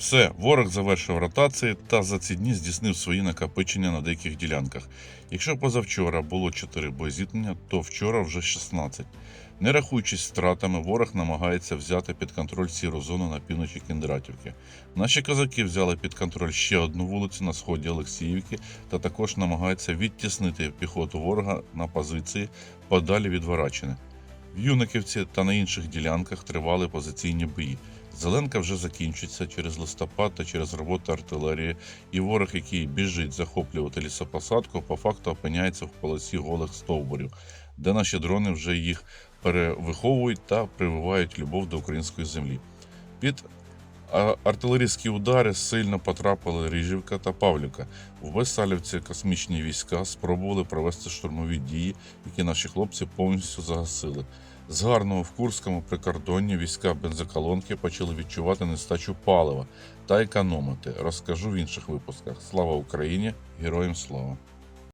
Все, ворог завершив ротації та за ці дні здійснив свої накопичення на деяких ділянках. Якщо позавчора було 4 боєзіткнення, то вчора вже 16. Не рахуючись стратами, ворог намагається взяти під контроль сіру зону на півночі Кіндратівки. Наші козаки взяли під контроль ще одну вулицю на сході Олексіївки та також намагаються відтіснити піхоту ворога на позиції подалі від Варачини. В Юниківці та на інших ділянках тривали позиційні бої. Зеленка вже закінчиться через листопад та через роботу артилерії, і ворог, який біжить захоплювати лісопосадку, по факту опиняється в полосі голих стовбурів, де наші дрони вже їх перевиховують та прививають любов до української землі. Під артилерійські удари сильно потрапили Ріжівка та Павлівка. В Весалівці космічні війська спробували провести штурмові дії, які наші хлопці повністю загасили. З гарного в Курському прикордонні війська бензоколонки почали відчувати нестачу палива та економити. Розкажу в інших випусках. Слава Україні! Героям слава!